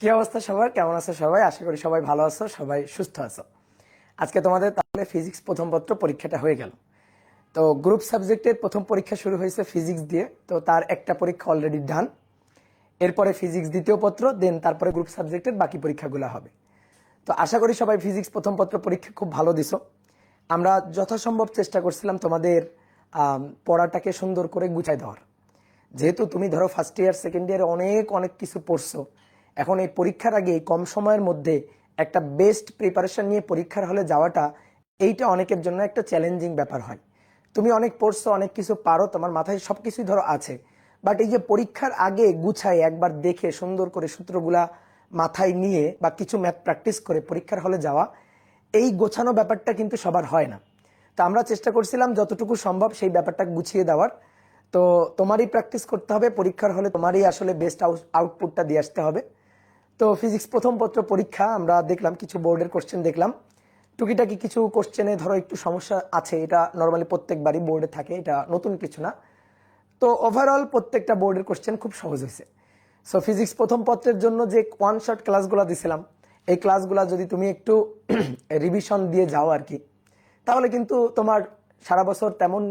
কি অবস্থা সবার? কেমন আছো সবাই? আশা করি সবাই ভালো আছো, সবাই সুস্থ আছো। আজকে তোমাদের তাহলে ফিজিক্স প্রথম পত্র পরীক্ষাটা হয়ে গেল। তো গ্রুপ সাবজেক্টের প্রথম পরীক্ষা শুরু হয়েছে ফিজিক্স দিয়ে, তো তার একটা পরীক্ষা অলরেডি ডান এরপরে ফিজিক্স দ্বিতীয় পত্র দেন তারপরে গ্রুপ সাবজেক্টের বাকি পরীক্ষাগুলো হবে। তো আশা করি সবাই ফিজিক্স প্রথম পত্র পরীক্ষা খুব ভালো দিছো। আমরা যথাসম্ভব চেষ্টা করছিলাম তোমাদের পড়াটাকে সুন্দর করে গুছাই দেওয়ার। যেহেতু তুমি ধরো ফার্স্ট ইয়ার সেকেন্ড ইয়ারে অনেক অনেক কিছু পড়ছো। এখন এই পরীক্ষার আগে কম সময়ের মধ্যে একটা বেস্ট প্রিপারেশন নিয়ে পরীক্ষার হলে যাওয়াটা এইটা অনেকের জন্য একটা চ্যালেঞ্জিং ব্যাপার হয়। তুমি অনেক পড়ছো, অনেক কিছু পারো, তোমার মাথায় সব কিছুই ধরো আছে। বাট এই যে পরীক্ষার আগে গুছাই একবার দেখে সুন্দর করে সূত্রগুলা মাথায় নিয়ে বা কিছু ম্যাথ প্র্যাকটিস করে পরীক্ষার হলে যাওয়া, এই গোছানো ব্যাপারটা কিন্তু সবার হয় না। তো আমরা চেষ্টা করছিলাম যতটুকু সম্ভব সেই ব্যাপারটা গুছিয়ে দেওয়ার। তো তোমারই প্র্যাকটিস করতে হবে, পরীক্ষার হলে তোমারই আসলে বেস্ট আউটপুটটা দিয়ে আসতে হবে। তো ফিজিক্স প্রথম পত্র পরীক্ষা, আমরা দেখলাম কিছু বোর্ডের কোশ্চেন দেখলাম। টুকিটাকি কিছু কোশ্চেনে ধরো একটু সমস্যা আছে, এটা নর্মালি প্রত্যেকবারই বোর্ডে থাকে, এটা নতুন কিছু না। তো ওভারঅল প্রত্যেকটা বোর্ডের কোশ্চেন খুব সহজ হয়েছে। সো ফিজিক্স প্রথম পত্রের জন্য যে ওয়ান শট ক্লাসগুলো দিছিলাম, এই ক্লাসগুলো যদি তুমি একটু রিভিশন দিয়ে যাও আর কি, তাহলে কিন্তু তোমার সারা বছর তেমন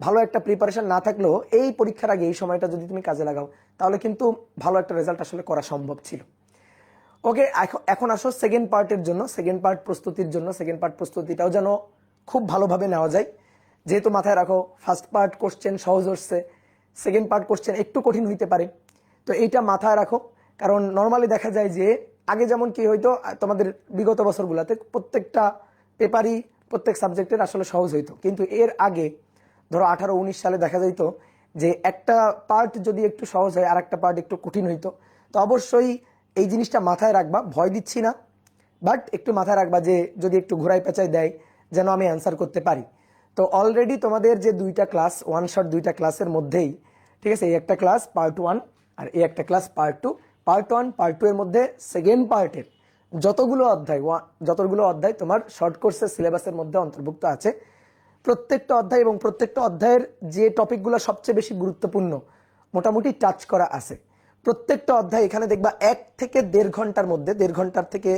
ভালো একটা প্রিপারেশন না থাকলেও এই পরীক্ষার আগে এই সময়টা যদি তুমি কাজে লাগাও, তাহলে কিন্তু ভালো একটা রেজাল্ট আসলে করা সম্ভব ছিল। ওকে এখন আসো সেকেন্ড পার্টের জন্য সেকেন্ড পার্ট প্রস্তুতির জন্য সেকেন্ড পার্ট প্রস্তুতিটাও যেন খুব ভালোভাবে নেওয়া যায়। যেহেতু মাথায় রাখো ফার্স্ট পার্ট কোশ্চেন সহজ হচ্ছে সেকেন্ড পার্ট কোশ্চেন একটু কঠিন হইতে পারে। তো এইটা মাথায় রাখো, কারণ নর্মালি দেখা যায় যে আগে যেমন কি হইতো তোমাদের বিগত বছরগুলোতে প্রত্যেকটা পেপারই প্রত্যেক সাবজেক্টের আসলে সহজ হইতো। কিন্তু এর আগে, ধরো আঠারো উনিশ সালে দেখা যাইত যে একটা পার্ট যদি একটু সহজ হয় আর একটা পার্ট একটু কঠিন হইতো। তো অবশ্যই এই জিনিসটা মাথায় রাখবা, ভয় দিচ্ছি না বাট একটু মাথায় রাখবা যে যদি একটু ঘোরাই পেঁচাই দেয়, যেন আমি অ্যান্সার করতে পারি। তো অলরেডি তোমাদের যে দুইটা ক্লাস ওয়ান শট দুইটা ক্লাসের মধ্যেই, ঠিক আছে, এই একটা ক্লাস পার্ট ওয়ান আর এই একটা class part two part one part two এর মধ্যে সেকেন্ড পার্টের যতগুলো অধ্যায় যতগুলো অধ্যায় তোমার শর্ট কোর্সের সিলেবাসের মধ্যে অন্তর্ভুক্ত আছে, প্রত্যেকটা অধ্যায় এবং প্রত্যেকটা অধ্যায়ের যে টপিকগুলো সবচেয়ে বেশি গুরুত্বপূর্ণ, মোটামুটি টাচ করা আছে। প্রত্যেকটা অধ্যায় এখানে দেখবা এক থেকে দেড় ঘণ্টার মধ্যে, দেড় ঘণ্টার থেকে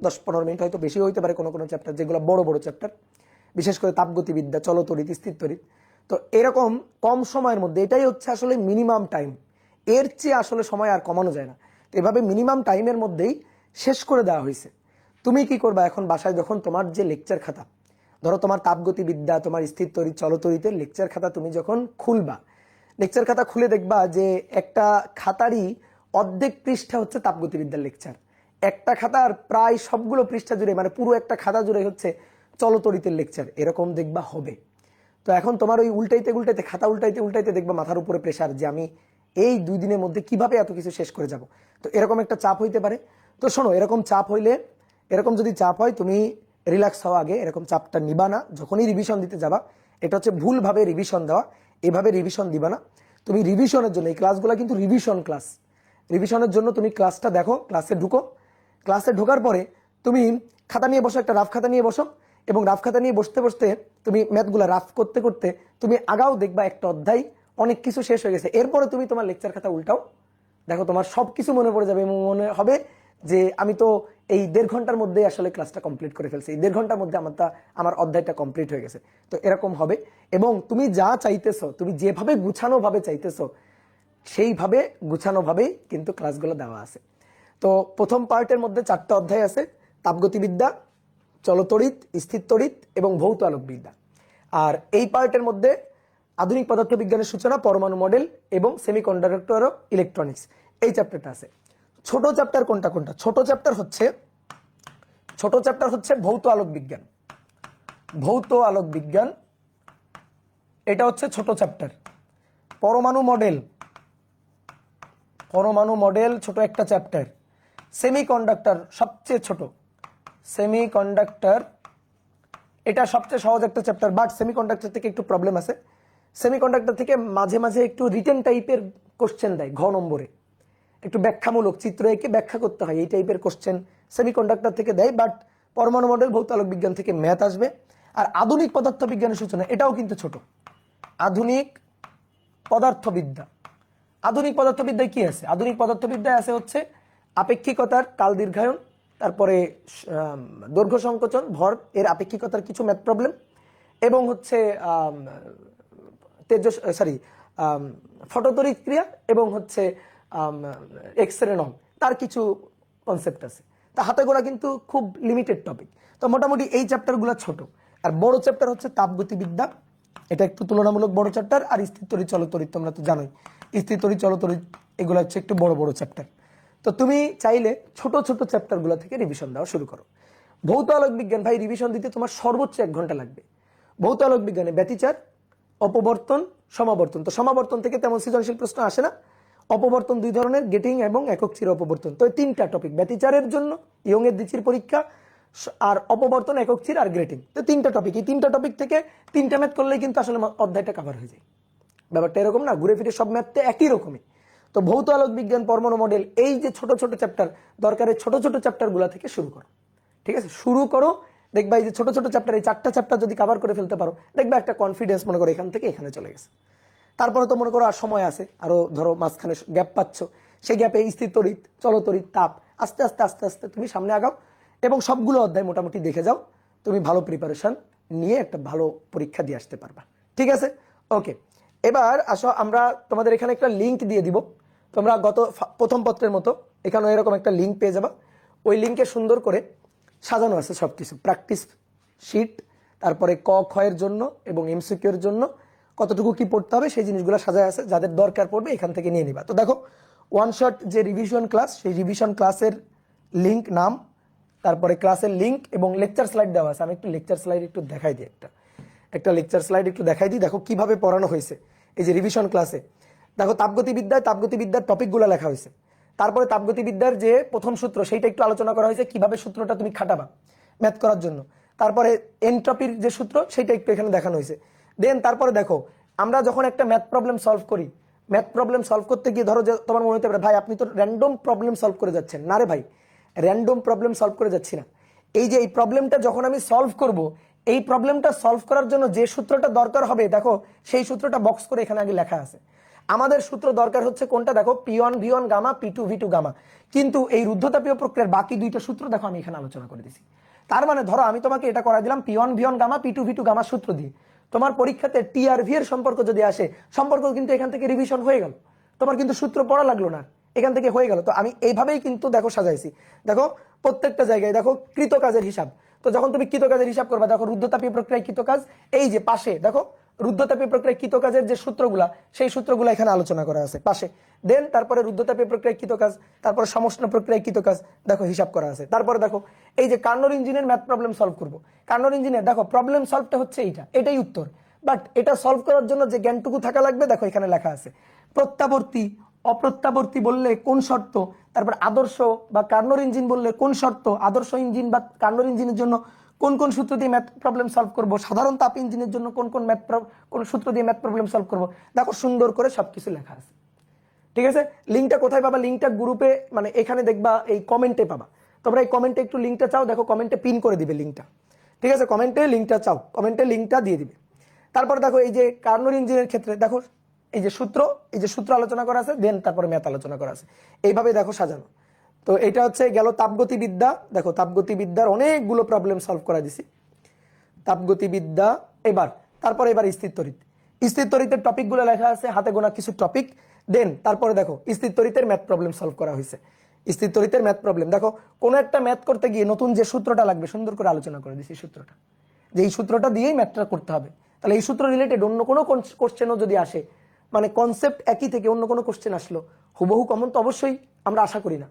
দশ পনেরো মিনিট হয়তো বেশি হইতে পারে কোনো কোনো চ্যাপ্টার যেগুলো বড় বড় চ্যাপ্টার বিশেষ করে তাপগতিবিদ্যা, চলতরিত, স্থিরতরিত। তো এরকম কম সময়ের মধ্যে এটাই হচ্ছে আসলে মিনিমাম টাইম এর চেয়ে আসলে সময় আর কমানো যায় না। তো এভাবে মিনিমাম টাইমের মধ্যেই শেষ করে দেওয়া হয়েছে। তুমি কি করবা এখন বাসায় যখন তোমার যে লেকচার খাতা, ধরো তোমার তাপগতিবিদ্যা, তোমার স্থির তরি চলতরিতে লেকচার খাতা তুমি যখন খুলবা লেকচার খাতা খুলে দেখবা যে একটা খাতারই অর্ধেক পৃষ্ঠা হচ্ছে তাপগতিবিদ্যার লেকচার। একটা খাতার প্রায় সবগুলো পৃষ্ঠা জুড়ে মানে পুরো একটা খাতা জুড়ে হচ্ছে চলতরিতের লেকচার। এরকম দেখবা হবে। তো এখন তোমার ওই উল্টাইতে উল্টাইতে, খাতা উল্টাইতে উল্টাইতে দেখবা মাথার উপরে প্রেশার যে আমি এই দুই দিনের মধ্যে কীভাবে এত কিছু শেষ করে যাব। তো এরকম একটা চাপ হইতে পারে। তো শোনো, এরকম চাপ হইলে, এরকম যদি চাপ হয়, তুমি রিল্যাক্স হওয়া আগে। এরকম চাপটা নিবা না। যখনই রিভিশন দিতে যাবা, এটা হচ্ছে ভুলভাবে রিভিশন দেওয়া। এভাবে রিভিশন দিবা না। তুমি রিভিশনের জন্য, এই ক্লাসগুলো কিন্তু রিভিশন ক্লাস রিভিশনের জন্য তুমি ক্লাসটা দেখো ক্লাসে ঢুকো। ক্লাসে ঢোকার পরে তুমি খাতা নিয়ে বসো, একটা রাফ খাতা নিয়ে বসো। এবং রাফ খাতা নিয়ে বসতে বসতে তুমি ম্যাথগুলো রাফ করতে করতে তুমি আগাও দেখবা একটা অধ্যায়, অনেক কিছু শেষ হয়ে গেছে। এরপরে তুমি তোমার লেকচার খাতা উল্টাও। দেখো তোমার সব কিছু মনে পড়ে যাবে এবং মনে হবে যে আমি তো এই দেড় ঘণ্টার মধ্যে আসলে ক্লাসটা কমপ্লিট করে ফেলছি। এই দেড় ঘণ্টার মধ্যে আমার আমার অধ্যায়টা কমপ্লিট হয়ে গেছে। তো এরকম হবে। এবং তুমি যা চাইতেছো, তুমি যেভাবে গুছানো ভাবে চাইতেছো, সেইভাবে গুছানো ভাবেই কিন্তু ক্লাসগুলো দেওয়া আছে। তো প্রথম পার্টের মধ্যে চারটা অধ্যায় আছে। তাপগতিবিদ্যা চলতড়িৎ স্থিরতড়িৎ এবং ভৌত আলোকবিদ্যা আর এই পার্টের মধ্যে আধুনিক পদার্থবিজ্ঞানের সূচনা, পরমাণু মডেল এবং সেমিকন্ডাক্টর অফ ইলেকট্রনিক্স এই চ্যাপ্টারটা আছে। ছোট চ্যাপ্টার কোনটা কোনটা? ছোট চ্যাপ্টার হচ্ছে, ছোট চ্যাপ্টার হচ্ছে ভৌত আলোক বিজ্ঞান। ভৌত আলোক বিজ্ঞান, এটা হচ্ছে ছোট চ্যাপ্টার। পরমাণু মডেল পরমাণু মডেল ছোট একটা চ্যাপ্টার। সেমিকন্ডাক্টর সবচেয়ে ছোট। সেমিকন্ডাক্টর, এটা সবচেয়ে সহজ একটা চ্যাপ্টার বাট সেমিকন্ডাক্টর থেকে একটু প্রবলেম আছে। সেমিকন্ডাক্টর থেকে মাঝে মাঝে একটু রিটেন টাইপের কোশ্চেন দেয়, ঘ নম্বরে। একটু ব্যাখ্যামূলক চিত্র এঁকে ব্যাখ্যা করতে হয়। এই টাইপের কোশ্চেন সেমিকন্ডাক্টর থেকে দেয় বাট পরমাণু মডেল ভৌত আলোক বিজ্ঞান থেকে ম্যাথ আসবে। আর আধুনিক পদার্থ বিজ্ঞানের সূচনা, এটাও কিন্তু ছোট। আধুনিক পদার্থবিদ্যা। আধুনিক পদার্থবিদ্যায় কি আছে? আধুনিক পদার্থবিদ্যায় আছে হচ্ছে আপেক্ষিকতার কাল দীর্ঘায়ন, তারপরে দৈর্ঘ্য সংকোচন, ভর, এর আপেক্ষিকতার কিছু ম্যাথ প্রবলেম এবং হচ্ছে তেজ সরি ফটোতরিক ক্রিয়া, এবং হচ্ছে এক্স রে নং তার কিছু কনসেপ্ট আছে। তা হাতে গোড়া কিন্তু খুব লিমিটেড টপিক তো মোটামুটি এই চ্যাপ্টারগুলো ছোট। আর বড় চ্যাপ্টার হচ্ছে তাপগতিবিদ্যা এটা একটু তুলনামূলক বড় চ্যাপ্টার আর স্থিরতরি চলতরিত তোমরা তো জানোই। স্থিরতরি চলতরিত এগুলো হচ্ছে একটু বড় বড় চ্যাপ্টার তো তুমি চাইলে ছোট ছোট চ্যাপ্টারগুলো থেকে রিভিশন দেওয়া শুরু করো। ভৌত আলোক বিজ্ঞান, ভাই রিভিশন দিতে তোমার সর্বোচ্চ এক ঘণ্টা লাগবে। ভৌত আলোক বিজ্ঞানে ব্যতিচার, অপবর্তন, সমাবর্তন। তো সমাবর্তন থেকে তেমন সৃজনশীল প্রশ্ন আসে না। অপবর্তন দুই ধরনের গেটিং এবং একক চির অপবর্তন। তো তিনটা টপিক ব্যতিচারের জন্য ইয়ং এর দিচির পরীক্ষা, আর অপবর্তন, একক চির আর গ্রেটিং তো তিনটা টপিক এই তিনটা টপিক থেকে তিনটা ম্যাথ করলেই কিন্তু আসলে অধ্যায়টা কভার হয়ে যায়। ব্যাপারটা এরকম না, ঘুরে ফিরে সব ম্যাথতে একই রকমই। তো ভৌত আলোক বিজ্ঞান পরমাণু মডেল এই যে ছোট ছোট চ্যাপ্টার দরকারের ছোট ছোট চ্যাপ্টারগুলো থেকে শুরু করো। ঠিক আছে? শুরু করো, দেখবা এই যে ছোট ছোট চ্যাপ্টার এই চারটা চ্যাপ্টার যদি কভার করে ফেলতে পারো, দেখবা একটা কনফিডেন্স মনে করো এখান থেকে এখানে চলে গেছে। তারপরে তো মনে করো আর সময় আছে। আরও ধরো মাঝখানে গ্যাপ পাচ্ছ। সেই গ্যাপে স্থির তড়িৎ, চলতড়িৎ, তাপ, আস্তে আস্তে আস্তে আস্তে তুমি সামনে আগাও এবং সবগুলো অধ্যায় মোটামুটি দেখে যাও। তুমি ভালো প্রিপারেশন নিয়ে একটা ভালো পরীক্ষা দিয়ে আসতে পারবা। ঠিক আছে? ওকে এবার আসো, আমরা তোমাদের এখানে একটা লিংক দিয়ে দিব। তোমরা গত প্রথম পত্রের মতো এখানে এরকম একটা লিংক পেয়ে যাবা। ওই লিংকে সুন্দর করে সাজানো আছে সব কিছু প্র্যাকটিস শিট তারপরে ক ক্ষয়ের জন্য এবং এমসিকিউর জন্য কতটুকু কি পড়তে হবে, সেই জিনিসগুলো সাজায় আছে, যাদের দরকার পড়বে এখান থেকে নিয়ে নিবা। তো দেখো ওয়ান শট যে রিভিশন ক্লাস সেই রিভিশন ক্লাসের লিঙ্ক নাম, তারপরে ক্লাসের লিঙ্ক এবং লেকচার স্লাইড দেওয়া আছে। আমি একটু লেকচার স্লাইড একটু দেখাই দিই একটা। একটা লেকচার স্লাইড একটু দেখাই দিই, দেখো কীভাবে পড়ানো হয়েছে এই যে রিভিশন ক্লাসে দেখো, তাপগতিবিদ্যায় তাপগতিবিদ্যার টপিকগুলো লেখা হয়েছে। তারপরে তাপগতিবিদ্যার যে প্রথম সূত্র, সেইটা একটু আলোচনা করা হয়েছে, কীভাবে সূত্রটা তুমি খাটাবা ম্যাথ করার জন্য। তারপরে এনট্রপির যে সূত্র সেটা একটু এখানে দেখানো হয়েছে। দেন তারপরে দেখো, আমরা যখন একটা ম্যাথ প্রবলেম সলভ করি ম্যাথ প্রবলেম সলভ করতে গিয়ে ধরো যে তোমার মনে হতে পারে, ভাই, আপনি তো র্যান্ডম প্রবলেম সলভ করে যাচ্ছেন। না রে ভাই র্যান্ডম প্রবলেম সলভ করে যাচ্ছি না। এই যে এই প্রবলেমটা যখন আমি সলভ করব, এই প্রবলেমটা সলভ করার জন্য যে সূত্রটা দরকার হবে, দেখো, সেই সূত্রটা বক্স করে এখানে আগে লেখা আছে। আমাদের সূত্র দরকার হচ্ছে কোনটা? দেখো P one V one gamma P two V two gamma কিন্তু এই রুদ্ধতাপীয় প্রক্রিয়ার বাকি দুইটা সূত্র দেখো, আমি এখানে আলোচনা করে দিছি। তার মানে ধরো, আমি তোমাকে এটা করা দিলাম P one V one gamma P two V two gamma সূত্র দিয়ে। তোমার পরীক্ষাতে টিআরভি এর সম্পর্ক যদি আসে সম্পর্ক কিন্তু এখান থেকে রিভিশন হয়ে গেল। তোমার কিন্তু সূত্র পড়া লাগল না, এখান থেকে হয়ে গেল। তো আমি এইভাবেই কিন্তু দেখো সাজাইছি। দেখো, প্রত্যেকটা জায়গায় দেখো কৃত কাজের হিসাব। তো যখন তুমি কৃত কাজের হিসাব করবা, দেখো রুদ্ধতাপীয় প্রক্রিয়ায় কৃত কাজ এই যে পাশে, দেখো রুদ্ধতাপীয় প্রক্রিয়ায় কৃত কাজের যে সূত্রগুলা, সেই সূত্রগুলো এখানে আলোচনা করা আছে। পাশে, দেন তারপরে রুদ্ধতাপীয় প্রক্রিয়ায় কৃত কাজ, তারপরে সমষ্ণ প্রক্রিয়ায় কৃত কাজ, দেখো হিসাব করা আছে। তারপরে দেখো, এই যে কার্নোর ইঞ্জিনের ম্যাথ প্রবলেম সলভ করব। কার্নোর ইঞ্জিনের, দেখো প্রবলেম সলভটা হচ্ছে এইটা, এটাই উত্তর। বাট এটা সলভ করার জন্য যে জ্ঞানটুকু থাকা লাগবে, দেখো এখানে লেখা আছে। প্রত্যাবর্তী, অপ্রত্যাবর্তী বললে কোন শর্ত? তারপর আদর্শ বা কার্নোর ইঞ্জিন বললে কোন শর্ত? আদর্শ ইঞ্জিন বা কার্নোর ইঞ্জিনের জন্য কোন কোন সূত্র দিয়ে ম্যাথ প্রবলেম সলভ করব? সাধারণ তাপ ইঞ্জিনের জন্য কোন কোন ম্যাথ কোন সূত্র দিয়ে ম্যাথ প্রবলেম সলভ করব? দেখো সুন্দর করে সবকিছু লেখা আছে। ঠিক আছে? লিঙ্কটা কোথায় পাবা? লিঙ্কটা গ্রুপে মানে এখানে দেখবা, এই কমেন্টে পাবা। তোমরা এই কমেন্টে একটু লিঙ্কটা চাও, দেখো কমেন্টে পিন করে দিবে লিঙ্কটা ঠিক আছে? কমেন্টে লিঙ্কটা চাও। কমেন্টে লিঙ্কটা দিয়ে দিবে। তারপরে দেখো এই যে কার্নোর ইঞ্জিনের ক্ষেত্রে, দেখো এই যে সূত্র, এই যে সূত্র আলোচনা করা আছে দেন তারপরে ম্যাথ আলোচনা করা আছে। এইভাবে দেখো সাজানো। তো এটা হচ্ছে গেল তাপগতিবিদ্যা। দেখো, তাপগতিবিদ্যার অনেকগুলো প্রবলেম সলভ করা দিছি। তাপগতিবিদ্যা, এবার, তারপরে এবার স্থির তরিত স্থির তরিতের টপিকগুলো লেখা আছে, হাতে গোনা কিছু টপিক দেন তারপরে দেখো স্থির তরিতের ম্যাথ প্রবলেম সলভ করা হয়েছে। স্থির তরিতের ম্যাথ প্রবলেম দেখো, কোন একটা ম্যাথ করতে গিয়ে নতুন যে সূত্রটা লাগবে, সুন্দর করে আলোচনা করে দিছি সূত্রটা। যে এই সূত্রটা দিয়েই ম্যাথটা করতে হবে। তাহলে এই সূত্র রিলেটেড অন্য কোনো কোশ্চেনও যদি আসে মানে কনসেপ্ট একই থেকে অন্য কোনো কোশ্চেন আসলো, হুবহু কমন তো অবশ্যই আমরা আশা করি না।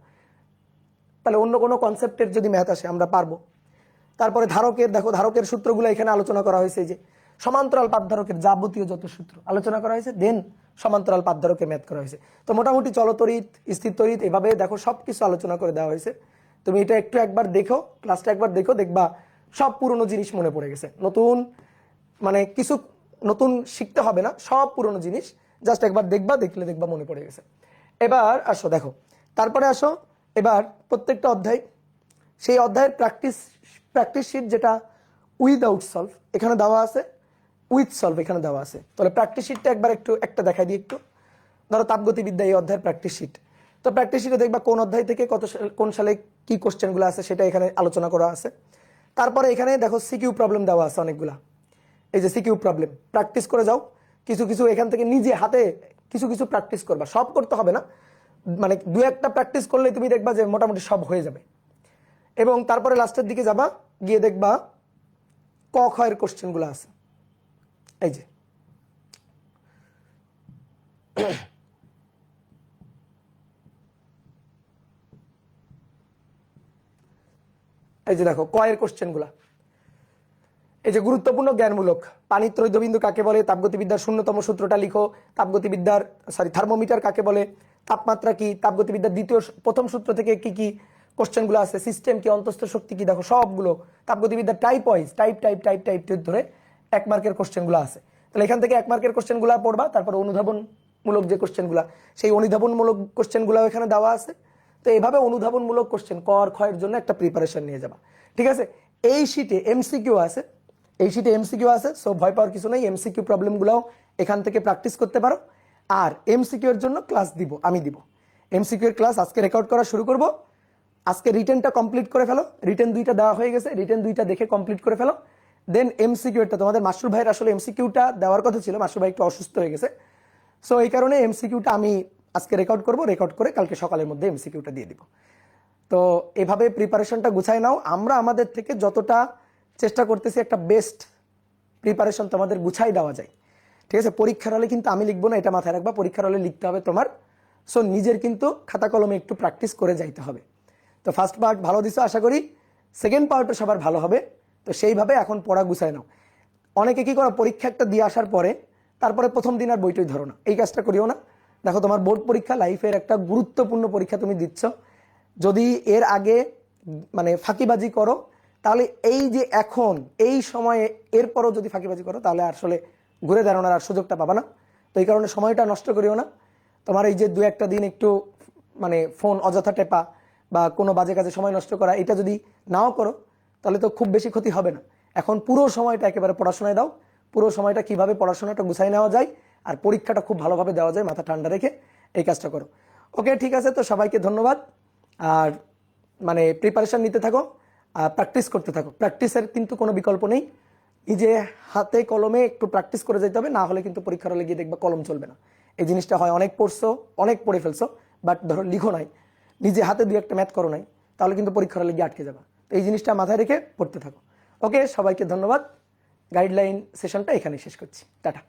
তাহলে অন্য কোনো কনসেপ্টের যদি ম্যাথ আসে, আমরা পারব। তারপরে ধারকের, দেখো ধারকের সূত্রগুলো এখানে আলোচনা করা হয়েছে যে, সমান্তরাল পাতধারকের যাবতীয় যত সূত্র আলোচনা করা হয়েছে দেন সমান্তরাল পাতধারকে ম্যাথ করা হয়েছে। তো মোটামুটি চলতরিত স্থির তরিত এভাবে দেখো সব কিছু আলোচনা করে দেওয়া হয়েছে। তুমি এটা একটু একবার দেখো ক্লাসটা একবার দেখো, দেখবা সব পুরনো জিনিস মনে পড়ে গেছে। নতুন মানে কিছু নতুন শিখতে হবে না, সব পুরনো জিনিস জাস্ট একবার দেখবা, দেখলে দেখবা মনে পড়ে গেছে। এবার আসো, দেখো, তারপরে আসো এবার প্রত্যেকটা অধ্যায়, সেই অধ্যায়ের প্র্যাকটিস প্র্যাকটিস শিট যেটা উইদাউট সলভ এখানে দেওয়া আছে উইথ সলভ এখানে দেওয়া আছে। তাহলে প্র্যাকটিস শিটটা একবার একটু, একটা দেখাই দিই একটু। ধরো তাপগতিবিদ্যা এই অধ্যায়ের প্র্যাকটিস শিট তো প্র্যাকটিস শিটে দেখবা কোন অধ্যায় থেকে কত কোন সালে কি কোশ্চেনগুলো আছে সেটা এখানে আলোচনা করা আছে। তারপরে এখানে দেখো সিকিউ প্রবলেম দেওয়া আছে অনেকগুলা। এই যে সিকিউ প্রবলেম প্র্যাকটিস করে যাও। কিছু কিছু এখান থেকে নিজে হাতে কিছু কিছু প্র্যাকটিস করবা। সব করতে হবে না। মানে দু একটা প্র্যাকটিস করলে তুমি দেখবা যে মোটামুটি সব হয়ে যাবে। এবং তারপরে লাস্টের দিকে যাবা, গিয়ে দেখবা ক খয়ের কোশ্চেনগুলো আছে। এই যে। এই যে দেখো কয়ের কোশ্চেনগুলা এই যে গুরুত্বপূর্ণ জ্ঞানমূলক। পানির ত্রৈধবিন্দু কাকে বলে? তাপগতিবিদ্যার শূন্যতম সূত্রটা লিখো। তাপগতিবিদ্যার সরি থার্মোমিটার কাকে বলে? তাপমাত্রা কি, তাপগতিবিদ্যার দ্বিতীয় প্রথম সূত্র থেকে কি কি কোশ্চেনগুলো আছে, সিস্টেম কি, অন্তস্থ শক্তি কি, দেখো সবগুলো তাপগতিবিদ্যার type wise type type type type ধরে এক মার্কের কোশ্চেনগুলো আছে। তাহলে এখান থেকে এক মার্কের কোশ্চেনগুলো পড়বা, তারপর অনুধাবনমূলক যে কোশ্চেনগুলো, সেই অনুধাবনমূলক কোশ্চেনগুলো এখানে দেওয়া আছে। তো এইভাবে অনুধাবনমূলক কোশ্চেন কর ক্ষয়ের জন্য একটা প্রিপারেশন নিয়ে যাবা। ঠিক আছে? এই শিটে এমসিকিউ আছে। এই শিটে এমসিকিউ আছে সো ভয় পাওয়ার কিছু নেই। এমসিকিউ প্রবলেমগুলোও এখান থেকে প্র্যাকটিস করতে পারো। আর এমসিকিউ এর জন্য ক্লাস দিব, আমি দিব। এমসিকিউ এর ক্লাস আজকে রেকর্ড করা শুরু করব। আজকে রিটেনটা কমপ্লিট করে ফেলো। রিটেন দুইটা দেওয়া হয়ে গেছে রিটেন দুইটা দেখে কমপ্লিট করে ফেলো। দেন এমসিকিউটা তোমাদের মাসুর ভাইয়ের আসলে এমসিকিউটা দেওয়ার কথা ছিল মাসুর ভাই একটু অসুস্থ হয়ে গেছে। সো এই কারণে এমসিকিউটা আমি আজকে রেকর্ড করব রেকর্ড করে কালকে সকালের মধ্যে এমসিকিউটা দিয়ে দিব। তো, এভাবে প্রিপারেশনটা গুছাই নাও। আমরা আমাদের থেকে যতটা চেষ্টা করতেছি একটা বেস্ট প্রিপারেশন তোমাদের গুছাই দেওয়া যায়। ঠিক আছে? পরীক্ষার হলে কিন্তু আমি লিখব না, এটা মাথায় রাখবা। পরীক্ষার হলে লিখতে হবে তোমার। সো নিজের কিন্তু খাতা কলমে একটু প্র্যাকটিস করে যাইতে হবে। তো ফার্স্ট পার্ট ভালো দিছো, আশা করি। সেকেন্ড পার্টও সবার ভালো হবে। তো সেইভাবে এখন পড়া গুছায় নাও। অনেকে কি করো, পরীক্ষা একটা দিয়ে আসার পরে তারপরে প্রথম দিন আর বইটই ধরো না। এই কাজটা করিও না। দেখো, তোমার বোর্ড পরীক্ষা লাইফের একটা গুরুত্বপূর্ণ পরীক্ষা তুমি দিচ্ছ। যদি এর আগে মানে ফাঁকিবাজি করো, তাহলে এই যে এখন, এই সময়ে এরপরও যদি ফাঁকিবাজি করো, তাহলে আসলে ঘুরে দাঁড়ানোর আর সুযোগটা পাবা না। তো এই কারণে সময়টা নষ্ট করিও না। তোমার এই যে দু একটা দিন একটু মানে ফোন অযথা টেপা বা কোনো বাজে কাজে সময় নষ্ট করা, এটা যদি নাও করো, তাহলে তো খুব বেশি ক্ষতি হবে না। এখন পুরো সময়টা একেবারে পড়াশোনায় দাও। পুরো সময়টা কীভাবে পড়াশোনাটা গুছাই নেওয়া যায় আর পরীক্ষাটা খুব ভালোভাবে দেওয়া যায়, মাথা ঠান্ডা রেখে এই কাজটা করো। ওকে, ঠিক আছে, তো সবাইকে ধন্যবাদ। আর মানে প্রিপারেশান নিতে থাকো, আর প্র্যাকটিস করতে থাকো। প্র্যাকটিসের কিন্তু কোনো বিকল্প নেই। নিজে হাতে কলমে একটু প্র্যাকটিস করে যেতে হবে, না হলে কিন্তু পরীক্ষার হলে গিয়ে দেখবা কলম চলবে না। এই জিনিসটা হয়, অনেক পড়ছো, অনেক পড়ে ফেলছো বাট ধরো লিখো নাই, নিজে হাতে দু একটা ম্যাথ করো নাই, তাহলে কিন্তু পরীক্ষার হলে গিয়ে আটকে যাবা। তো এই জিনিসটা মাথায় রেখে পড়তে থাকো। ওকে সবাইকে ধন্যবাদ। গাইডলাইন সেশনটা এখানে শেষ করছি। টাটা।